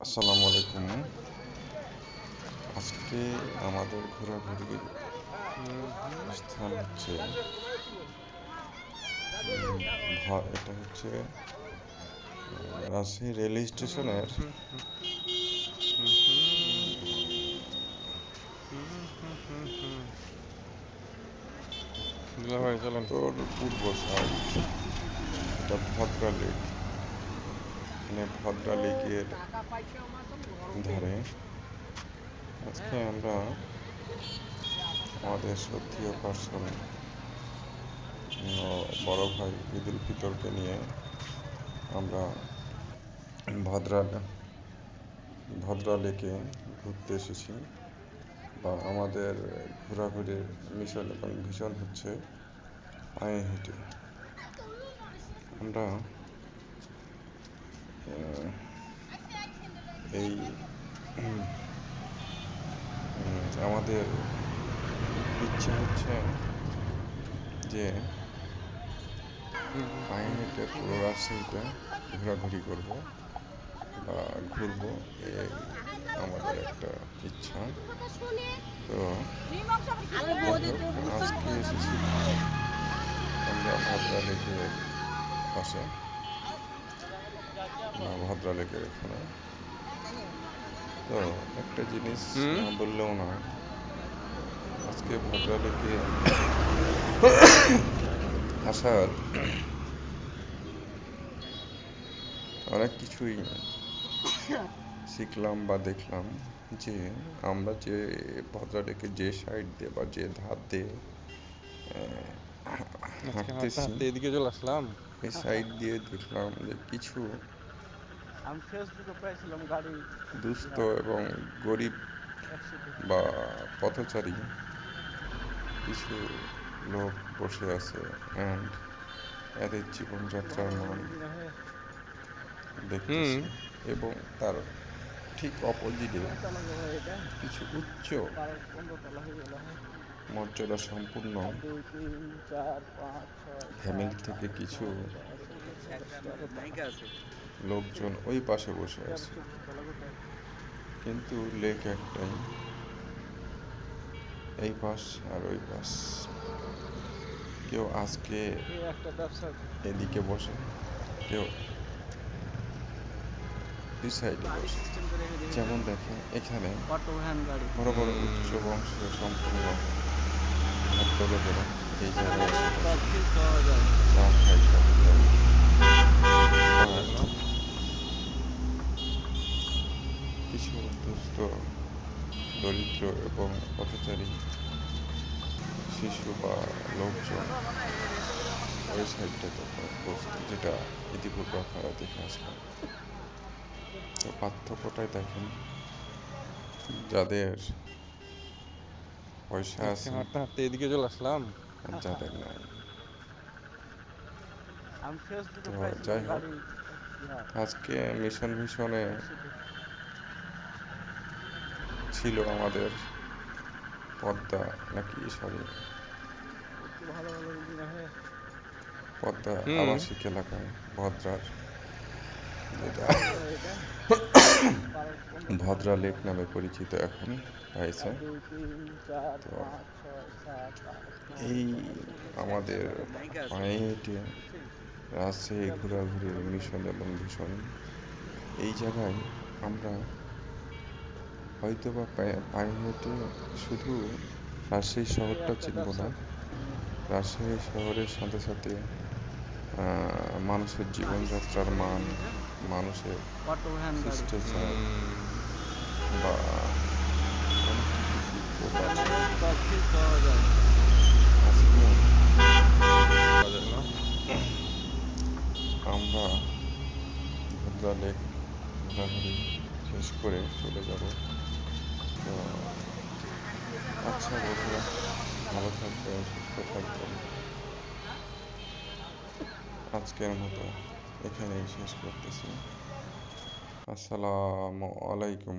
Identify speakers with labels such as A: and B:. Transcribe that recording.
A: আসসালামু আলাইকুম। আজকে আমাদের ঘোরাঘুরির স্থান হচ্ছে এটা হচ্ছে রাজশাহী রেল স্টেশনের তোর পূর্ব সাইড এটা ভদ্রা মানে ভদ্রা লেকের ধারে আজকে আমরা আমাদের শ্রদ্ধীয় পার্সন বড় ভাই ঈদুল ফিতরকে নিয়ে আমরা ভদ্রা ভদ্রা লেকে ঘুরতে এসেছি বা আমাদের ঘোরাঘুরির মিশন ভিশন হচ্ছে আমরা এই আমাদের ইচ্ছে হচ্ছে যে পায়ে পুরো রাজশাহীটা ঘোরাঘুরি করব বা ঘুরবো, এই আমাদের একটা ইচ্ছা। তো আজকে এসেছি আমরা ভদ্রা লেকের পাশে। বা ভদ্রা এখানে। তো একটা জিনিস বললেও না আজকে ভদ্রা লেকে আসার অনেক কিছুই শিখলাম বা দেখলাম যে আমরা যে ভদ্রা লেকে যে সাইড দিয়ে বা যে ধার দিয়ে হাঁটতেছি
B: এদিকে চলে আসলাম।
A: এই সাইড দিয়ে দেখলাম যে কিছু দুস্থ এবং গরিব বা পথচারী কিছু লোক বসে আছে অ্যান্ড এদের জীবনযাত্রার মান দেখতেছি এবং তার ঠিক অপোজিটে
C: এটা
A: কিছু উচ্চ
C: হয়ে
A: মর্যাদা সম্পূর্ণ ফ্যামিলি থেকে কিছু লোকজন ওই পাশে বসে আছে। কিন্তু লেক একটাই। এই পাশ আর ওই পাশ। কেউ আজকে এদিকে বসে, কেউ। যেমন দেখেন, এখানে বড় বড় উচ্চ বংশের সম্পূর্ণ ভদ্রলোকেরা এই জায়গায় চা খাই কফি খাই আর কিছু দুস্থ দরিদ্র এবং পথচারী শিশু বা লোকজন ওই সাইডটাতে বসতে যেটা ইতিপূর্বে আপনারা দেখে আসলাম। তো পার্থক্যটাই দেখেন যাদের পয়সা আছে
B: হাঁটতে হাঁটতে এদিকে চলে আসলাম।
A: যাদের নাই। তো যাই হোক, আজকে মিশন ভিশনে ছিল আমাদের পদ্মা নাকি সরি পদ্মা। আবাসিক এলাকায় ভদ্রার। যেটা ভদ্রা লেক নামে পরিচিত এখন হয়েছে। তো এই আমাদের হেঁটে রাজশাহী ঘোরাঘুরির মিশন এবং ভীষণ। এই জায়গায় আমরা হয়তো বা পায়ে হেঁটে শুধু রাজশাহী শহরটা চিনব না রাজশাহী শহরের সাথে সাথে মানুষের জীবনযাত্রার মান, মানুষের শিষ্টাচার বা? আমরা শেষ করে চলে যাব তো আচ্ছা বন্ধুরা ভালো থাকবেন সুস্থ থাকবেন। আজকের মতো এখানেই শেষ করতেছি। আসসালামু আলাইকুম।